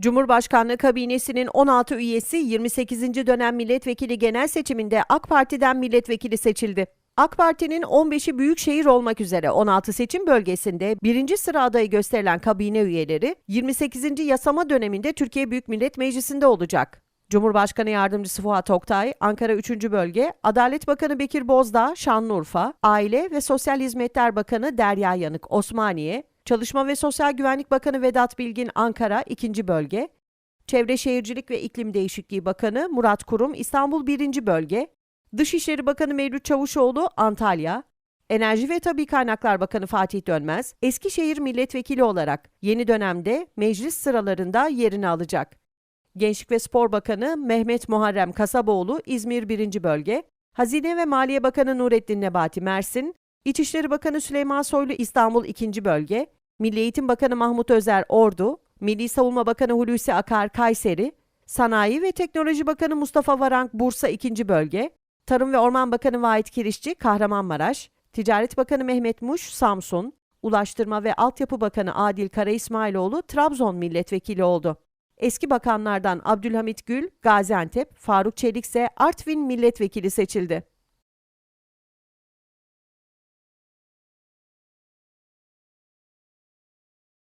Cumhurbaşkanlığı kabinesinin 16 üyesi 28. dönem milletvekili genel seçiminde AK Parti'den milletvekili seçildi. AK Parti'nin 15'i büyükşehir olmak üzere 16 seçim bölgesinde birinci sıra adayı gösterilen kabine üyeleri 28. yasama döneminde Türkiye Büyük Millet Meclisi'nde olacak. Cumhurbaşkanı Yardımcısı Fuat Oktay, Ankara 3. Bölge, Adalet Bakanı Bekir Bozdağ, Şanlıurfa, Aile ve Sosyal Hizmetler Bakanı Derya Yanık, Osmaniye, Çalışma ve Sosyal Güvenlik Bakanı Vedat Bilgin, Ankara 2. Bölge, Çevre Şehircilik ve İklim Değişikliği Bakanı Murat Kurum, İstanbul 1. Bölge, Dışişleri Bakanı Mevlüt Çavuşoğlu, Antalya, Enerji ve Tabi Kaynaklar Bakanı Fatih Dönmez, Eskişehir Milletvekili olarak yeni dönemde meclis sıralarında yerini alacak. Gençlik ve Spor Bakanı Mehmet Muharrem Kasaboğlu İzmir 1. Bölge, Hazine ve Maliye Bakanı Nurettin Nebati Mersin, İçişleri Bakanı Süleyman Soylu İstanbul 2. Bölge, Milli Eğitim Bakanı Mahmut Özer Ordu, Milli Savunma Bakanı Hulusi Akar Kayseri, Sanayi ve Teknoloji Bakanı Mustafa Varank Bursa 2. Bölge, Tarım ve Orman Bakanı Vahit Kirişçi Kahramanmaraş, Ticaret Bakanı Mehmet Muş Samsun, Ulaştırma ve Altyapı Bakanı Adil Kara İsmailoğlu Trabzon milletvekili oldu. Eski bakanlardan Abdülhamit Gül, Gaziantep, Faruk Çelik ise Artvin milletvekili seçildi.